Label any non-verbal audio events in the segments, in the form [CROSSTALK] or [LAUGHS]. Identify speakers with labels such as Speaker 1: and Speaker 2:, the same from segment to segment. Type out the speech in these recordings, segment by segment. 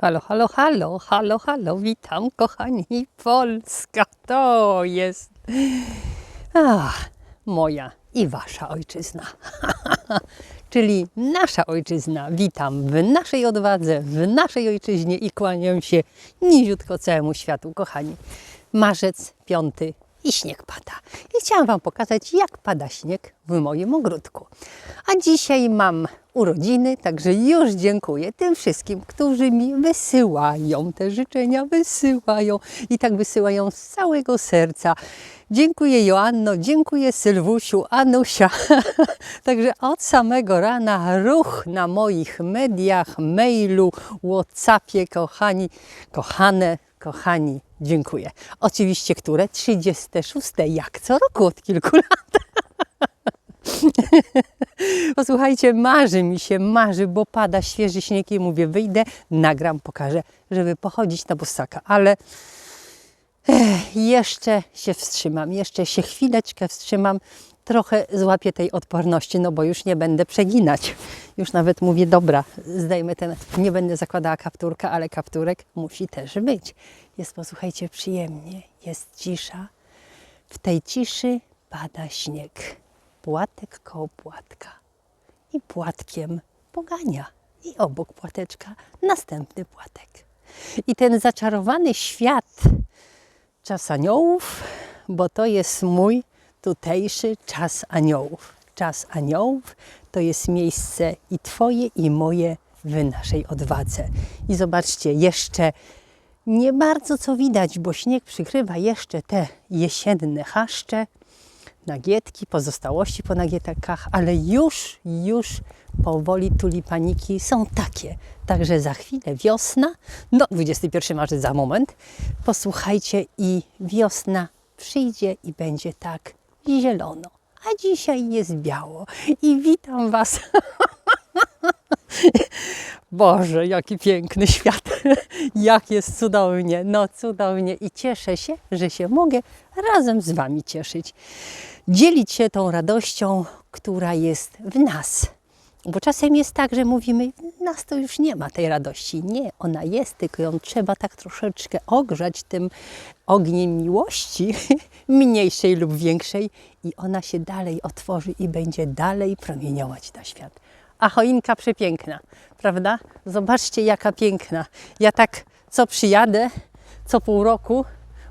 Speaker 1: Halo, halo, halo, halo, halo, witam kochani, Polska to jest Ach, moja i wasza ojczyzna. [LAUGHS] Czyli nasza ojczyzna. Witam w naszej odwadze, w naszej ojczyźnie i kłaniam się niziutko całemu światu, kochani. Marzec, piąty i śnieg pada. Chciałam Wam pokazać, jak pada śnieg w moim ogródku. A dzisiaj mam urodziny, także już dziękuję tym wszystkim, którzy mi wysyłają te życzenia, wysyłają i tak wysyłają z całego serca. Dziękuję Joanno, dziękuję Sylwusiu, Anusia. [LAUGHS] Także od samego rana ruch na moich mediach, mailu, Whatsappie, kochani, kochane, kochani, dziękuję. Oczywiście, które? 36, jak? Co roku? Od kilku lat. [LAUGHS] Posłuchajcie, marzy mi się, marzy, bo pada świeży śnieg i mówię, wyjdę, nagram, pokażę, żeby pochodzić na bosaka, ale Ech, jeszcze się wstrzymam, jeszcze się chwileczkę wstrzymam, trochę złapię tej odporności, no bo już nie będę przeginać. Już nawet mówię, dobra, zdejmę ten, nie będę zakładała kapturka, ale kapturek musi też być. Jest, posłuchajcie, przyjemnie, jest cisza. W tej ciszy pada śnieg. Płatek koło płatka. I płatkiem pogania. I obok płateczka następny płatek. I ten zaczarowany świat czas aniołów, bo to jest mój tutejszy czas aniołów. Czas aniołów to jest miejsce i Twoje, i moje w naszej odwadze. I zobaczcie, jeszcze nie bardzo co widać, bo śnieg przykrywa jeszcze te jesienne chaszcze, nagietki, pozostałości po nagietkach, ale już, już powoli tulipaniki są takie. Także za chwilę wiosna, no 21 marzec za moment, posłuchajcie i wiosna przyjdzie i będzie tak zielono. A dzisiaj jest biało i witam Was. [LAUGHS] Boże, jaki piękny świat. [LAUGHS] Jak jest cudownie. No cudownie i cieszę się, że się mogę razem z Wami cieszyć. Dzielić się tą radością, która jest w nas. Bo czasem jest tak, że mówimy, nas to już nie ma tej radości. Nie, ona jest, tylko ją trzeba tak troszeczkę ogrzać tym ogniem miłości, [LAUGHS] mniejszej lub większej, i ona się dalej otworzy i będzie dalej promieniować na świat. A choinka przepiękna, prawda? Zobaczcie, jaka piękna. Ja tak co przyjadę, co pół roku,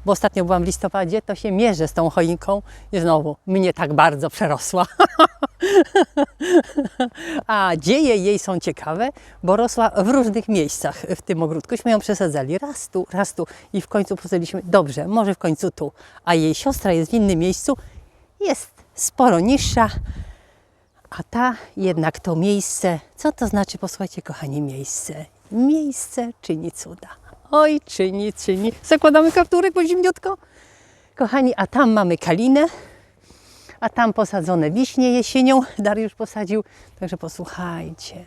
Speaker 1: bo ostatnio byłam w listopadzie, to się mierzę z tą choinką i znowu mnie tak bardzo przerosła. [LAUGHS] [LAUGHS] A dzieje jej są ciekawe, bo rosła w różnych miejscach w tym ogródkuśmy ją przesadzali. Raz tu, raz tu i w końcu powiedzieliśmy, dobrze, może w końcu tu. A jej siostra jest w innym miejscu, jest sporo niższa, a ta jednak to miejsce, co to znaczy, posłuchajcie kochani, miejsce? Miejsce czyni cuda. Oj, czyni, czyni. Zakładamy kapturek, bo zimniutko. Kochani, a tam mamy kalinę, a tam posadzone wiśnie jesienią. [LAUGHS] Dariusz posadził, także posłuchajcie.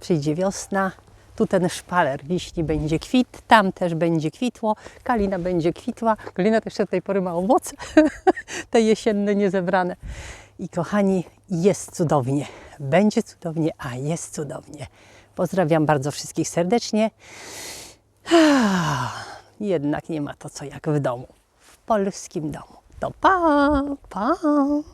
Speaker 1: Przyjdzie wiosna, tu ten szpaler wiśni będzie kwit, tam też będzie kwitło, kalina będzie kwitła. Kalina też do tej pory ma owoce, [LAUGHS] te jesienne niezebrane. I kochani, jest cudownie. Będzie cudownie, a jest cudownie. Pozdrawiam bardzo wszystkich serdecznie. [SIGHS] Jednak nie ma to co jak w domu. W polskim domu. 宝宝